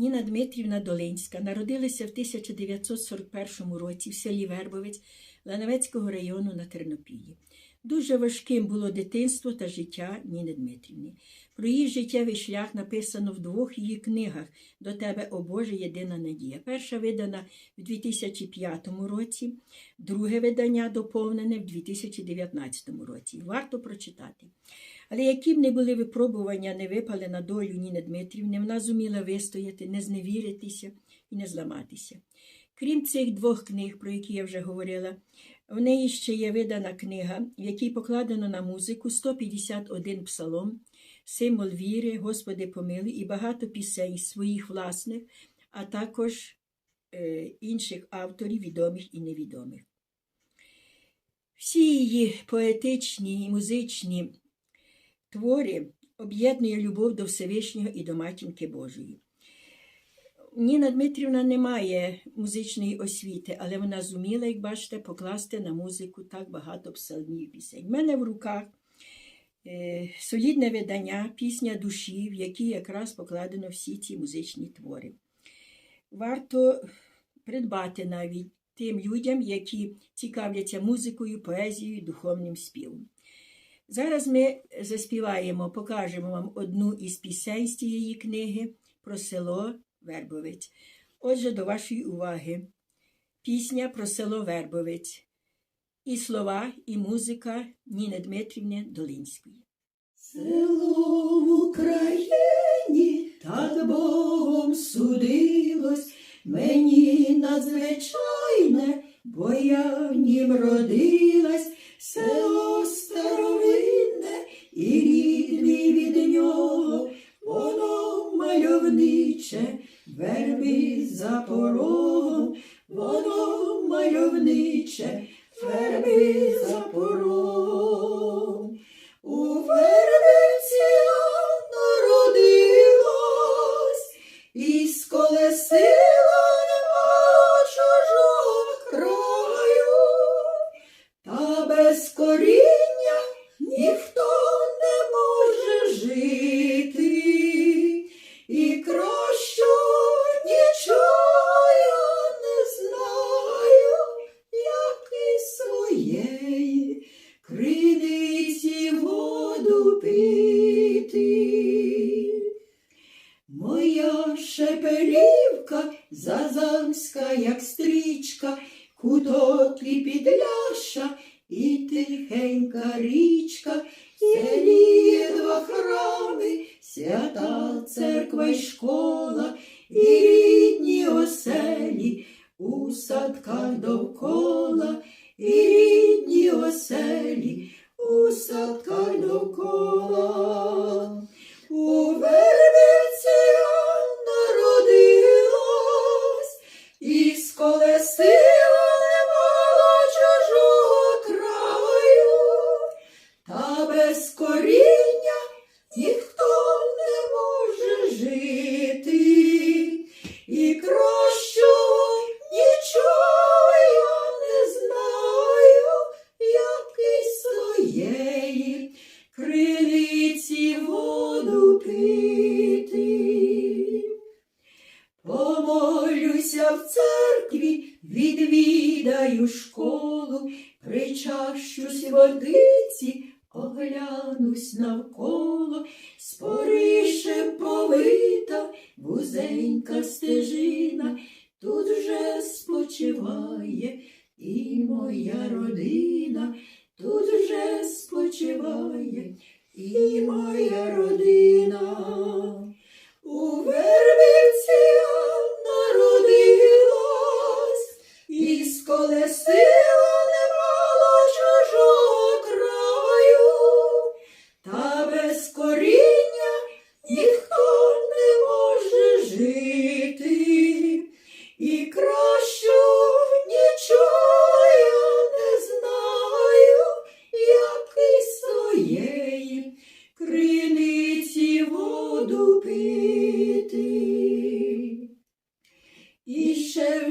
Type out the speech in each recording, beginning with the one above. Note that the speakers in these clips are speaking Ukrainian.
Ніна Дмитрівна Долинська народилася в 1941 році в селі Вербовець Лановецького району на Тернопіллі. Дуже важким було дитинство та життя Ніни Дмитрівни. Про її життєвий шлях написано в двох її книгах До тебе, о Боже, єдина надія. Перша видана в 2005 році, друге видання доповнене в 2019 році. Варто прочитати. Але які б не були випробування, не випали на долю Ніни Дмитрівни, вона зуміла вистояти, не зневіритися і не зламатися. Крім цих двох книг, про які я вже говорила, в неї ще є видана книга, в якій покладено на музику 151 псалом, символ віри, Господи помилуй і багато пісень своїх власних, а також е, інших авторів, відомих і невідомих. Всі її поетичні і музичні твори об'єднує любов до Всевишнього і до Матінки Божої. Ніна Дмитрівна не має музичної освіти, але вона зуміла, як бачите, покласти на музику так багато псалмів пісень. У мене в руках е, солідне видання Пісня душі, в якій якраз покладено всі ці музичні твори. Варто придбати навіть тим людям, які цікавляться музикою, поезією, духовним співом. Зараз ми заспіваємо, покажемо вам одну із пісень з цієї книги про село Вербовець. Отже, до вашої уваги. Пісня про село Вербовець. І слова, і музика Ніни Дмитрівни Долинської. Село в Україні так Богом судилось, мені надзвичайне, бо я в нім родилась, верби за порогом, воно мальовниче, верби за порогом. У вербиці народилась і сколесила нема чужого краю, та без коріння Моя шепелівка зазамська, як стрічка, куток і підляша, і тихенька річка, селі два храми, свята церква й школа, і рідні оселі у садках довкола, і рідні оселі у садках довкола. У Помолюся в церкві, відвідаю школу, причащусь водиці, оглянусь навколо, спорише повита, вузенька стежина, тут вже спочиває і моя родина, сколесила немало чужого краю, та без коріння ніхто не може жити, і кращого нічого я не знаю, як і своєї криниці воду пити.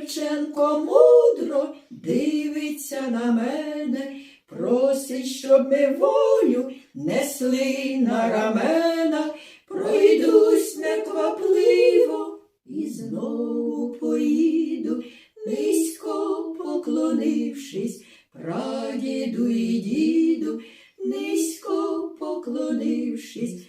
Шевченко мудро дивиться на мене, просить, щоб ми волю несли на рамена, пройдусь неквапливо і знову поїду, низько поклонившись, прадіду і діду, низько поклонившись,